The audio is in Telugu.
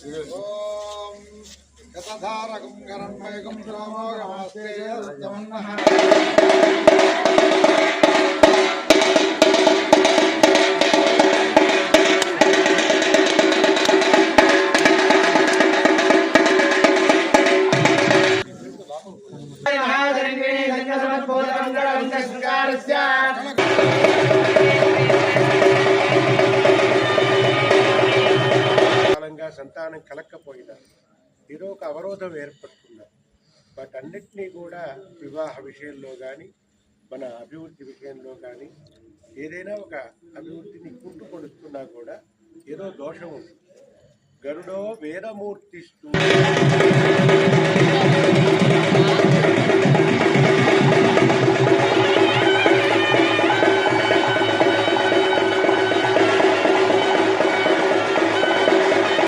ఓం గతధారకం గరణ్మయకం శ్రామోగమాస్తే సత్యమన్నః సంతానం కలక్కపోయినా ఏదో ఒక అవరోధం ఏర్పడుతున్నా వాటన్నిటినీ కూడా వివాహ విషయంలో కానీ మన అభివృద్ధి విషయంలో కానీ ఏదైనా ఒక అభివృద్ధిని కుంటుకొడుతున్నా కూడా ఏదో దోషం ఉంది. గరుడో వేదమూర్తిస్తూ